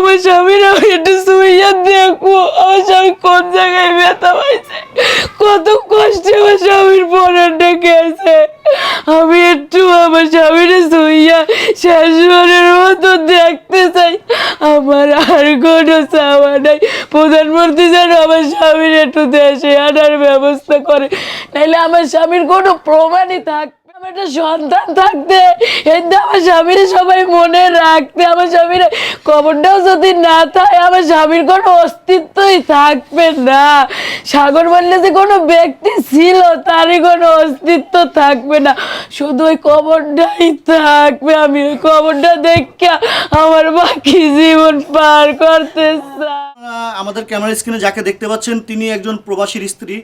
আমার স্বামীর আমি একটু শুইয়া দেখব আমার স্বামী কোন জায়গায় ব্যথা পাইছে? কত কষ্টে আমার স্বামীর পরানটা গেছে আমি একটু আমার স্বামীর শুইয়া শেষবারের মতো দেখতে চাই। আমার আর কোনো চাওয়া নাই। প্রধানমন্ত্রী যেন আমার স্বামীর একটু দেশে আনার ব্যবস্থা করে। নাইলে আমার স্বামীর কোনো প্রমাণই থাকবে আমার একটা সন্তান থাকতে এতে আমার স্বামীর সবাই মনে রাখতে আমার স্বামীর কবরটাও যদি না থাকে, আমার স্বামীর কোনো অস্তিত্বই থাকবে না। সাগর বললে যে কোনো ব্যক্তি ছিল, তারই কোনো অস্তিত্ব থাকবে না। শুধু ওই কবরটাই থাকবে। আমি ওই কবরটা দেখে আমার বাকি জীবন পার করতে আমাদের ক্যামেরা স্ক্রিনে যাকে দেখতে পাচ্ছেন, তিনি একজন প্রবাসীর স্ত্রী।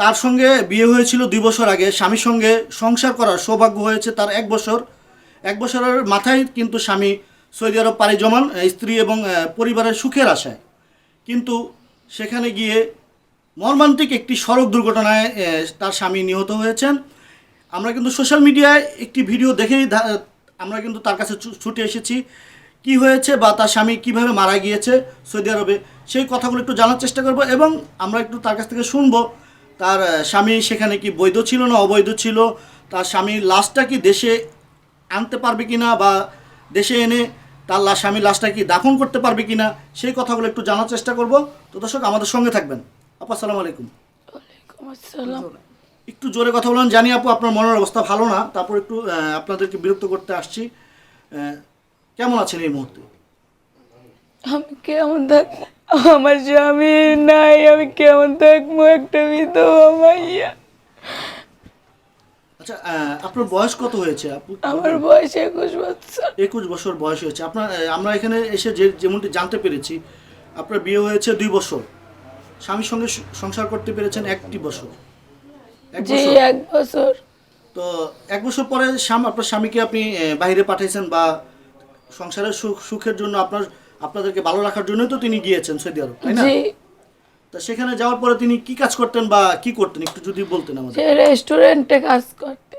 তার সঙ্গে বিয়ে হয়েছিল দুই বছর আগে। স্বামীর সঙ্গে সংসার করার সৌভাগ্য হয়েছে তার এক বছর। এক বছরের মাথায় কিন্তু স্বামী সৌদি আরব পাড়ি জমান স্ত্রী এবং পরিবারের সুখের আশায়। কিন্তু সেখানে গিয়ে মর্মান্তিক একটি সড়ক দুর্ঘটনায় তার স্বামী নিহত হয়েছেন। আমরা কিন্তু সোশ্যাল মিডিয়ায় একটি ভিডিও দেখেই আমরা কিন্তু তার কাছে ছুটে এসেছি। কি হয়েছে বা তার স্বামী কীভাবে মারা গিয়েছে সৌদি আরবে, সেই কথাগুলো একটু জানার চেষ্টা করব এবং আমরা একটু তার কাছ থেকে শুনব, তার স্বামী সেখানে কি বৈধ ছিল না অবৈধ ছিল, তার স্বামীর লাশটা কি দেশে আনতে পারবে কিনা বা দেশে এনে তার লাশ স্বামীর লাশটা কি দাফন করতে পারবে কিনা সেই কথাগুলো একটু জানার চেষ্টা করব। তো দর্শক আমাদের সঙ্গে থাকবেন। আপু আসসালামু আলাইকুম। ওয়ালাইকুম আসসালাম। একটু জোরে কথা বলেন। জানি আপু আপনার মনের অবস্থা ভালো না। তারপর একটু আপনাদেরকে বিরক্ত করতে আসছি। কেমন আছেন এই মুহূর্তে? আমি কেমন থাকব আমার স্বামী নাই। আমি কেমন থাকব একটা বিধবা মাইয়া। আচ্ছা আপনার বয়স কত হয়েছে? আপু আমার বয়স একুশ বছর। একুশ বছর বয়স হয়েছে। আপনার আমরা এখানে এসে যে যেমনটি জানতে পেরেছি আপনার বিয়ে হয়েছে দুই বছর। স্বামীর সঙ্গে সংসার করতে পেরেছেন একটি বছর। জি বছর। এক বছর। তো এক বছর পরে স্বামী আপনার স্বামীকে আপনি বাইরে পাঠিয়েছেন বা সংসারের সুখ সুখের জন্য আপনার আপনাদেরকে ভালো রাখার জন্যই তো তিনি গিয়েছেন সৌদি আরব তাই না? তা সেখানে যাওয়ার পরে তিনি কি কাজ করতেন বা কি করতেন? একটু যদি বলতেন আমাদের। সে রেস্টুরেন্টে কাজ করতে।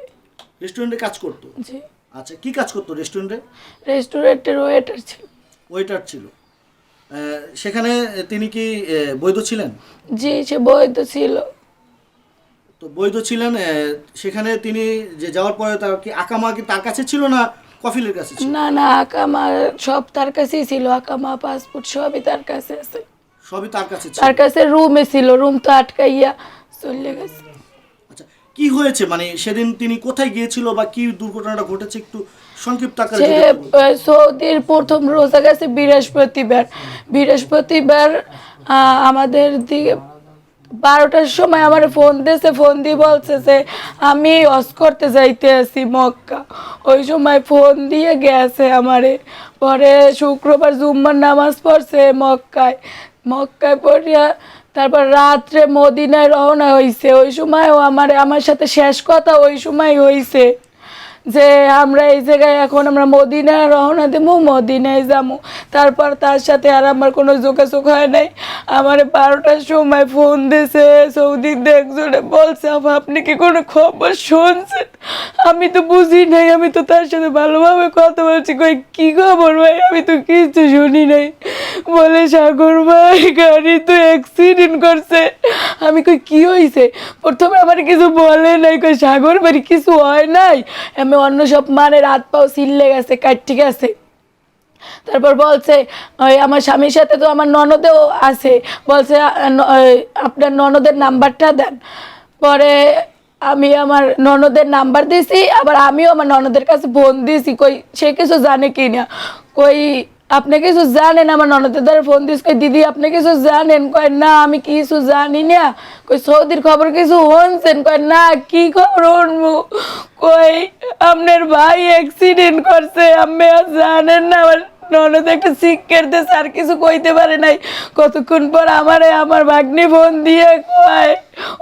রেস্টুরেন্টে কাজ করতো? জি। আচ্ছা কি কাজ করতো রেস্টুরেন্টে রেস্টুরেন্টের ওয়েটার ছিল। ওয়েটার ছিল। আহ, সেখানে তিনি কি আহ, বৈধ ছিলেন? জি সে বৈধ ছিল। তো বৈধ ছিলেন আহ, সেখানে তিনি যে যাওয়ার পরে তার কি আকামা কি তার কাছে ছিল না কফিলের কাছে ছিল? না না আকামা সব তার কাছেই ছিল। আকামা পাসপোর্ট সবই তার কাছে আছে। সবই তার কাছে তার কাছে রুমে ছিল রুম তো আটকাইয়া চলে গেছে। আচ্ছা কি হয়েছে? মানে সেদিন তিনি কোথায় গিয়েছিল বা কি দুর্ঘটনাটা ঘটেছে একটু সংক্ষিপ্ত আকারে সে সৌদির প্রথম রোজা গেছে বৃহস্পতিবার। বৃহস্পতিবার আমাদের দিকে বারোটার সময় আমার ফোন দিয়েছে ফোন দিয়ে বলছে যে আমি অস করতে যাইতে আছি মক্কা। ওই সময় ফোন দিয়ে গেছে আমারে। পরে শুক্রবার জুম্মার নামাজ পড়ছে মক্কায়। মক্কায় পড়িয়া তারপর রাত্রে মদিনায় রওনা হয়েছে ওই সময়ও আমার আমার সাথে শেষ কথা ওই সময় হয়েছে যে আমরা এই জায়গায় এখন আমরা মদিনায় রওনা দেবো মদিনায় যাব তারপর তার সাথে আর আমার কোনো যোগাযোগ হয় নাই। আমার বারোটার সময় ফোন দিয়েছে সৌদিতে একজনে বলছে আপা আপনি কি কোনো খবর শুনছেন? আমি তো বুঝি নাই, আমি তো তার সাথে ভালোভাবে কথা বলছি। কই, কি খবর ভাই? আমি তো কিছু শুনি নাই। বলে, সাগর ভাই, গাড়ি তো অ্যাক্সিডেন্ট করছে। আমি কই, কি হয়েছে প্রথমে আমার কিছু বলে নাই। কই, সাগর ভাই, কিছু হয় নাই? আমি অন্য সব মানে রাত পাও সিললে গেছে কাটটি গেছে। তারপর বলছে, ওই আমার স্বামীর সাথে তো আমার ননদেও আছে। বলছে আপনার ননদের নাম্বারটা দেন। পরে আমি আমার ননদের নাম্বার দিয়েছি আবার আমিও আমার ননদের কাছে ফোন দিয়েছি কই, সে কিছু জানে কি না? কই, আপনি কিছু জানেন? আমার ননদের দ্বারা ফোন দিস কই, দিদি, আপনি কিছু জানেন? কয় না, আমি কিছু জানি না। কই, সৌদির খবর কিছু শুনছেন? কয় না, কি খবর শুনব? কই, আপনার ভাই অ্যাক্সিডেন্ট করছে আর জানেন না আমার ননদ একটা শিক্ষার দেশ, আর কিছু কইতে পারে নাই। কতক্ষণ পর আমারে আমার ভাগ্নি ফোন দিয়ে কয়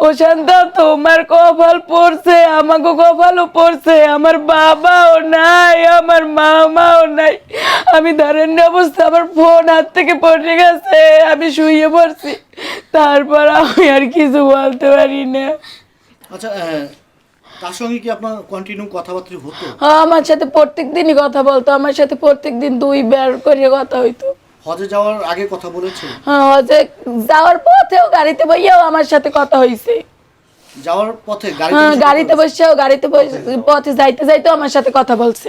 ও শান্তা তোমার কপাল পড়ছে আমাকে কপালও পড়ছে, আমার বাবাও নাই, আমার মামাও নাই। আমি ধরেন অবস্থা, আমার ফোন হাত থেকে পড়ে গেছে, আমি শুয়ে পড়ছি। তারপর আমি আর কিছু বলতে পারি না। আচ্ছা তার সঙ্গে কি আপনার কন্টিনিউ কথাবার্তা হতো? হ্যাঁ, আমার সাথে প্রত্যেক দিনই কথা বলতো আমার সাথে প্রত্যেক দিন দুই বার করে কথা হইতো। হজে যাওয়ার আগে কথা বলেছে? হ্যাঁ, হজে যাওয়ার পথেও গাড়িতে বইয়াও আমার সাথে কথা হইছে। যাওয়ার পথে গাড়ি হ্যাঁ, গাড়িতে বসেও গাড়িতে বসে পথে যাইতে যাইতেও আমার সাথে কথা বলছে।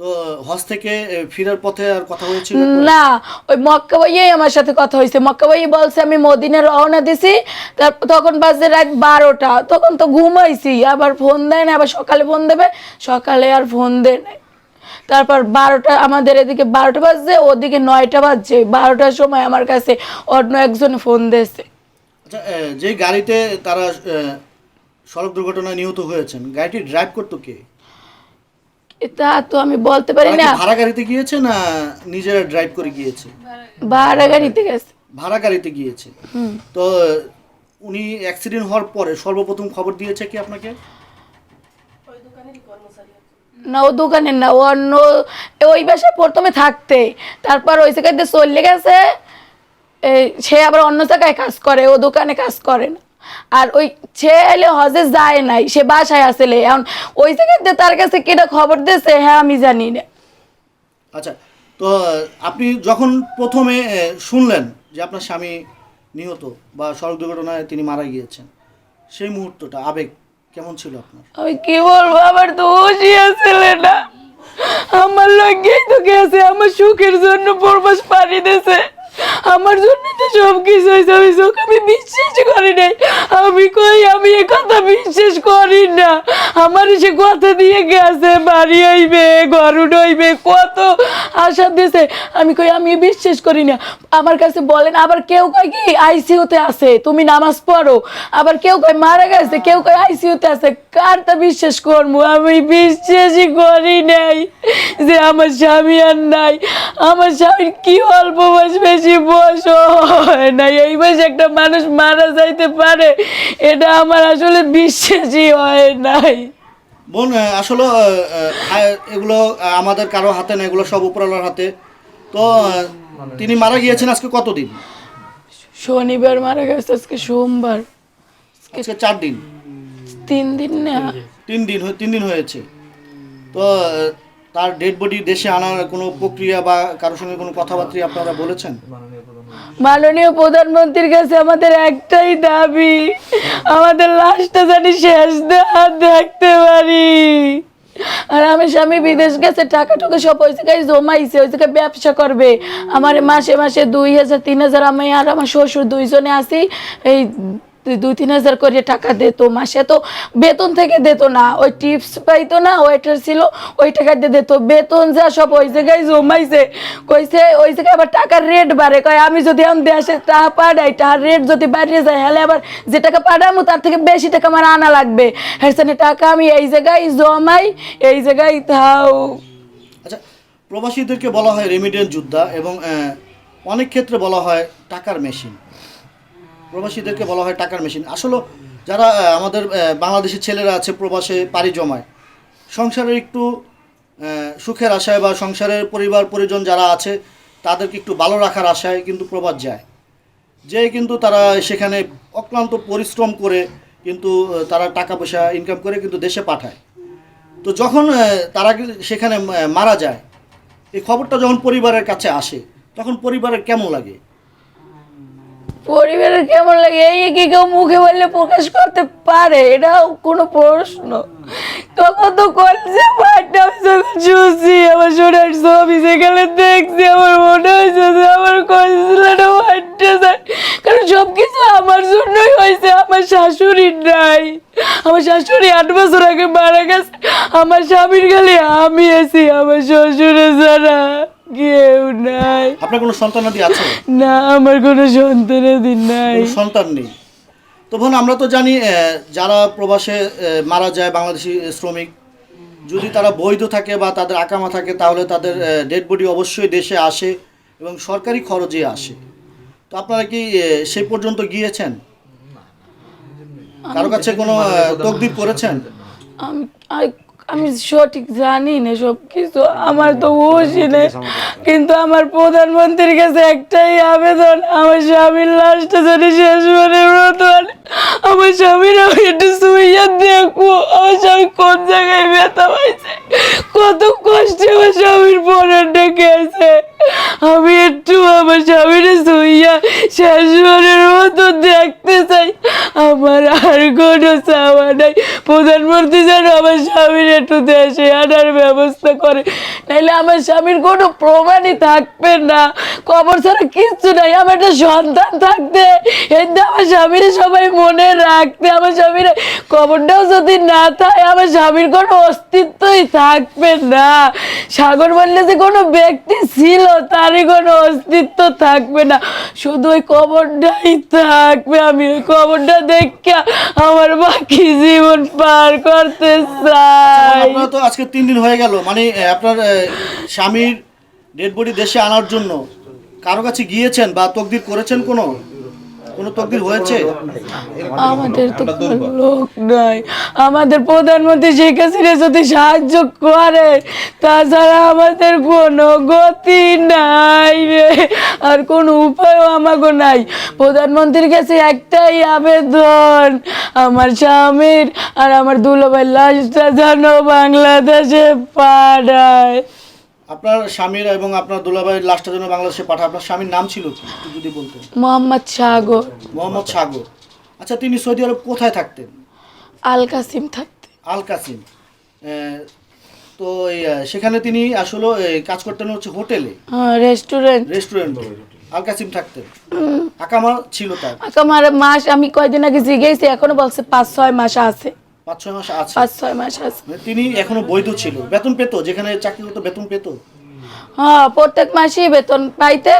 তো হজ থেকে ফেরার পথে আর কথা হয়েছিল না ওই মক্কা ভাইয়াই আমার সাথে কথা হয়েছে। মক্কা ভাই বলছে আমি মদিনে রওনা দিছি তারপর তখন বাজে রাত বারোটা। তখন তো ঘুমাইছি আবার ফোন দেয় না আবার সকালে ফোন দেবে। সকালে আর ফোন দেয় না তারপর বারোটা আমাদের এদিকে বারোটা বাজছে ওদিকে নয়টা বাজছে। বারোটার সময় আমার কাছে অন্য একজন ফোন দিয়েছে। আচ্ছা যে গাড়িতে তারা সড়ক দুর্ঘটনায় নিহত হয়েছেন গাড়িটি ড্রাইভ করতো কে? তা তো আমি বলতে পারি না। ভাড়া গাড়িতে গিয়েছে না নিজেরা ড্রাইভ করে গিয়েছে? ভাড়া গাড়িতে গেছে। ভাড়া গাড়িতে গিয়েছে তো উনি অ্যাক্সিডেন্ট হওয়ার পরে সর্বপ্রথম খবর দিয়েছে কি আপনাকে? না ও দোকানের না অন্য ওই বাসায় প্রথমে থাকতে। তারপর ওই জায়গাতে চলে গেছে। সে আবার অন্য জায়গায় কাজ করে ও দোকানে কাজ করে না। আর ওই ছেলে হজে যায় নাই সে বাসায় আসলে এখন ওই জায়গাতে তার কাছে কেটা খবর দিয়েছে হ্যাঁ আমি জানি না। আচ্ছা তো আপনি যখন প্রথমে শুনলেন যে আপনার স্বামী নিহত বা সড়ক দুর্ঘটনায় তিনি মারা গিয়েছেন সেই মুহূর্তটা আবেগ কেমন ছিল আপনার? আমি কি বলব আমার তো হুশই আসলে না। আমার লাগেই তো গেছে আমার সুখের জন্য পরবাস পাড়ি দিয়েছে। আমার জন্য তো সব কিছু হয়েছে, আমি সুখ আমি বিশ্বাস করি নাই। আমি কই, আমি এ কথা বিশ্বাস করি না। আমার সে কথা দিয়ে গেছে, বাড়ি হইবে ঘর উঠইবে, কত আশা দিয়েছে আমি কই, আমি বিশ্বাস করি না। আমার কাছে বলেন, আবার কেউ কয় কি, আইসিইউতে আছে, তুমি নামাজ পড়ো। আবার কেউ কয়, মারা গেছে, কেউ কয়, আইসিইউতে আছে কারটা বিশ্বাস করব? আমি বিশ্বাসই করি নাই যে আমার স্বামী আর নাই। আমার স্বামীর কি অল্প বয়স বেশি বয়স হয় নাই। এই বয়সে একটা মানুষ মারা যাইতে পারে এটা আমার আসলে বিশ্বাসই হয় নাই। বোন আসলে এগুলো আমাদের কারও হাতে না এগুলো সব উপরালার হাতে। তো তিনি মারা গিয়েছেন আজকে কতদিন? শনিবার মারা গেছে আজকে সোমবার। আজকে চার দিন। তিন দিন না। তিন দিন তিন দিন হয়েছে। তো তার ডেড বডি দেশে আনার কোনো প্রক্রিয়া বা কারোর সঙ্গে কোনো কথাবার্তা আপনারা বলেছেন? মাননীয় প্রধানমন্ত্রীর কাছে আমাদের একটাই দাবি আমাদের লাশটা জানি শেষ দেখা দেখতে পারি। আর আমার স্বামী বিদেশ গেছে টাকা টুকু সব ওই জায়গায় জমাইছে ওই জায়গায় ব্যবসা করবে। আমার মাসে মাসে দুই হাজার তিন হাজার আমি আর আমার শ্বশুর দুইজনে আসি এই দুই, তিন হাজার করে টাকা দিত মাসে তো বেতন থেকে দিত না। ওই টিপস পাইতো না ওয়েটার ছিল, ওই টাকা দিয়ে দিত। বেতন যা সব ওই জায়গায় জমাইছে। কইছে, ওই জায়গায় আবার টাকার রেট বাড়ে। কয়, আমি যদি এখন দেশে টাকা পাঠাই, টাকার রেট যদি বাড়িয়ে যায় হলে আবার যে টাকা পাঠাবো তার থেকে বেশি টাকা আমার আনা লাগবে। হ্যাঁ টাকা আমি এই জায়গায় জমাই, এই জায়গায় থাও। আচ্ছা প্রবাসীদেরকে বলা হয় রেমিডেন্ট যোদ্ধা এবং অনেক ক্ষেত্রে বলা হয় টাকার মেশিন প্রবাসীদেরকে বলা হয় টাকার মেশিন। আসলে যারা আমাদের বাংলাদেশের ছেলেরা আছে প্রবাসে পাড়ি জমায়, সংসারের একটু সুখের আশায় বা সংসারের পরিবার, পরিজন যারা আছে, তাদেরকে একটু ভালো রাখার আশায় কিন্তু প্রবাস যায়। যে কিন্তু তারা সেখানে অক্লান্ত পরিশ্রম করে কিন্তু তারা টাকা পয়সা ইনকাম করে কিন্তু দেশে পাঠায়। তো যখন তারা সেখানে মারা যায়, এই খবরটা যখন পরিবারের কাছে আসে, তখন পরিবারের কেমন লাগে? পরিবারের কেমন লাগে? এই কি কেউ মুখে বললে প্রকাশ করতে পারে, এটাও কোনো প্রশ্ন। তখন তো কলেজে পাঠটা শুনছি, আমার শোনার ছবি সেখানে দেখছি, আমার মনে হয়েছে যে আমার কলেজটা ফাটতে যায়। কারণ সব কিছু আমার জন্যই হয়েছে, আমার শাশুড়ির নাই। আমার শাশুড়ি আট বছর আগে মারা গেছে, আমার স্বামীর গালে আমি আছি, আমার শ্বশুরের ছাড়া। কেউ নাই। আপনার কোনো সন্তানাদি আছে? না আমার কোনো সন্তানের দিন নাই। কোনো সন্তান নেই। তো বোন আমরা তো জানি যারা প্রবাসে মারা যায় বাংলাদেশি শ্রমিক যদি তারা বৈধ থাকে বা তাদের আকামা থাকে তাহলে তাদের ডেড বডি অবশ্যই দেশে আসে এবং সরকারি খরচে আসে। তো আপনারা কি সেই পর্যন্ত গিয়েছেন? কারও কাছে কোনো আহ, তকদির করেছেন? আমি আই- আমি সঠিক জানি না সব কিছু আমার তো হুশই নেই। কিন্তু আমার প্রধানমন্ত্রীর কাছে একটাই আবেদন আমার স্বামীর লাশটা যদি শেষ করে ব্রতন আমার স্বামীর আমি একটু শুইয়া দেখব। আমার স্বামী কোন জায়গায় ব্যথা পাইছে? কত কষ্টে আমার স্বামীর পরেরটা গেছে। আমি একটু আমার স্বামীর শুইয়া শেষ মতো দেখতে চাই। আমার আর কোনো চাওয়া নাই। প্রধানমন্ত্রী যেন আমার স্বামীর একটু দেশে আনার ব্যবস্থা করে। নাইলে আমার স্বামীর কোনো প্রমাণই থাকবে না। কবর ছাড়া কিচ্ছু নাই। আমার একটা সন্তান থাকতে এতে আমার স্বামীর সবাই মনে রাখতে আমার স্বামীর কবরটাও যদি না থাকে, আমার স্বামীর কোনো অস্তিত্বই থাকবে না। সাগর বললে যে কোনো ব্যক্তি ছিল তারই কোনো অস্তিত্ব থাকবে না। শুধু ওই কবরটাই থাকবে। আমি ওই কবরটা দেখে আমার বাকি জীবন পার করতে চাই। তো আজকে তিন দিন হয়ে গেল। মানে আপনার স্বামীর ডেড বডি দেশে আনার জন্য কারও কাছে গিয়েছেন বা তকদির করেছেন কোনো? কোনো তকদির হয়েছে? আমাদের তো কোনো লোক নাই। আমাদের প্রধানমন্ত্রী শেখ হাসিনা যদি সাহায্য করে তাছাড়া আমাদের কোনো গতি নাই রে। আর কোনো উপায়ও আমাকে নাই। প্রধানমন্ত্রীর কাছে একটাই আবেদন আমার স্বামীর আর আমার দুলোভাই লাশটা যেন বাংলাদেশে পাঠায়। আপনার স্বামীর এবং আপনার দুলাভাইয়ের লাশটার জন্য বাংলাদেশে পাঠা আপনার স্বামীর নাম ছিল কি? একটু যদি বলতেন। মোহাম্মদ সাগর। মোহাম্মদ সাগর। আচ্ছা তিনি সৌদি আরব কোথায় থাকতেন? আল কাসিম থাকতে আল কাসিম। তো এই, সেখানে তিনি আসলে এই, কাজ করতেন হচ্ছে হোটেলে? রেস্টুরেন্ট রেস্টুরেন্ট বলে আল কাসিম থাকতেন। আকামা ছিল তার? আমার মাস আমি কয়দিন আগে জিগেছি এখনও বলছে পাঁচ ছয় মাস আছে। পাঁচ ছয় মাস আছে। পাঁচ ছয় মাস আছে। মানে তিনি এখনও বৈধ ছিল। বেতন পেতো যেখানে চাকরি করতো বেতন পেতো? হ্যাঁ প্রত্যেক মাসেই বেতন পাইতে।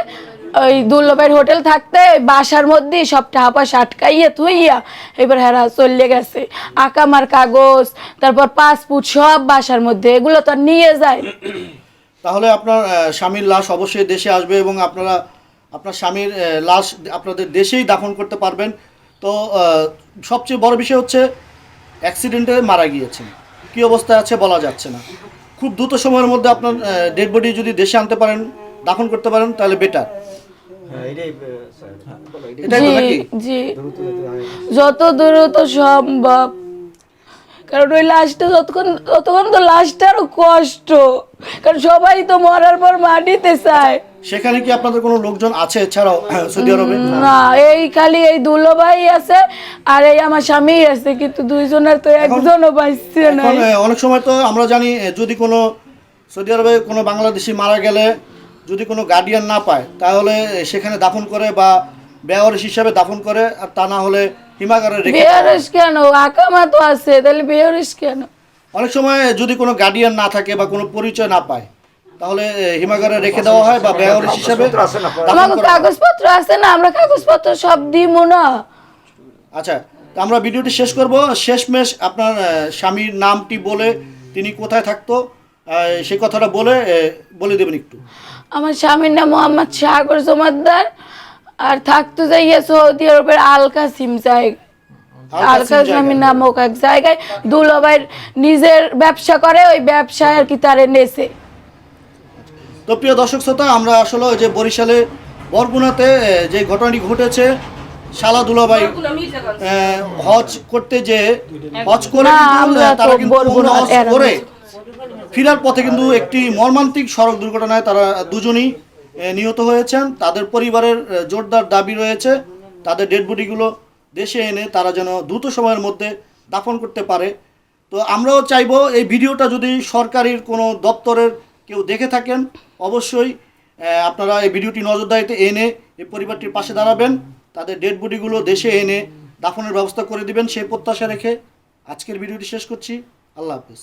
ওই দুর্লভের হোটেল থাকতে বাসার মধ্যেই সব টাকা পয়সা আটকাইয়া থুইয়া এবার হেরা চলে গেছে। আকামার কাগজ তারপর পাসপোর্ট সব বাসার মধ্যে এগুলো তো আর নিয়ে যায়। তাহলে আপনার স্বামীর লাশ অবশ্যই দেশে আসবে এবং আপনারা আপনার স্বামীর লাশ আপনাদের দেশেই দাফন করতে পারবেন। তো সবচেয়ে বড় বিষয় হচ্ছে অ্যাক্সিডেন্টে মারা গিয়েছেন। কী অবস্থায় আছে বলা যাচ্ছে না। খুব দ্রুত সময়ের মধ্যে আপনার ডেড বডি যদি দেশে আনতে পারেন দাফন করতে পারেন তাহলে বেটার হ্যাঁ তো জি যত দ্রুত সম্ভব। কারণ ওই লাশটা যতক্ষণ ততক্ষণ তো লাশটারও কষ্ট। কারণ সবাই তো মরার পর মাটিতে চায়। সেখানে কি আপনাদের কোনো লোকজন আছে এছাড়াও সৌদি আরবে? না এই খালি এই দুলো ভাই আছে আর এই আমার স্বামী আছে কিন্তু দুইজনের তো একজনও পাইছে না অনেক সময় তো আমরা জানি যদি কোনো সৌদি আরবে কোনো বাংলাদেশি মারা গেলে যদি কোনো গার্ডিয়ান না পায় তাহলে সেখানে দাফন করে বা বেওয়ারিশ হিসাবে দাফন করে আর তা না হলে হিমাগারে রেখে বেয়ারিস কেন? আকামা তো আছে তাহলে বেয়ারিস কেন? অনেক সময় যদি কোনো গার্ডিয়ান না থাকে বা কোনো পরিচয় না পায় তাহলে হিমাগারে রেখে দেওয়া হয় বা বেওয়ারিশ হিসাবে? আছে আমার কাগজপত্র আছে না আমরা কাগজপত্র সব দিব না। আচ্ছা আমরা ভিডিওটি শেষ করব। শেষমেশ আপনার স্বামীর নামটি বলে তিনি কোথায় থাকতো সেই কথাটা বলে বলে দেবেন একটু। আমার স্বামীর নাম মোহাম্মদ সাগর জমাদ্দার আর থাকতো যাইয়া সৌদি আরবের আল কাসিম জায়গা আল আল কাসিম কাসিম নামক এক জায়গায়। দুলাভাইয়ের নিজের ব্যবসা করে ওই ব্যবসায় আর কি তারে নেছে। তো প্রিয় দর্শক শ্রোতা আমরা আসলে ওই যে বরিশালে বরগুনাতে যে ঘটনাটি ঘটেছে শালা দুলাভাই হজ করতে যে হজ করে তারা কিন্তু হজ করে ফিরার পথে কিন্তু একটি মর্মান্তিক সড়ক দুর্ঘটনায় তারা দুজনই নিহত হয়েছেন। তাদের পরিবারের জোরদার দাবি রয়েছে তাদের ডেড বডিগুলো দেশে এনে তারা যেন দ্রুত সময়ের মধ্যে দাফন করতে পারে। তো আমরাও চাইব এই ভিডিওটা যদি সরকারির কোনো দপ্তরের কেউ দেখে থাকেন অবশ্যই আপনারা এই ভিডিওটি নজরদারিতে এনে এই পরিবারটির পাশে দাঁড়াবেন, তাদের ডেড বডিগুলো দেশে এনে দাফনের ব্যবস্থা করে দিবেন সেই প্রত্যাশা রেখে আজকের ভিডিওটি শেষ করছি, আল্লাহ হাফিজ।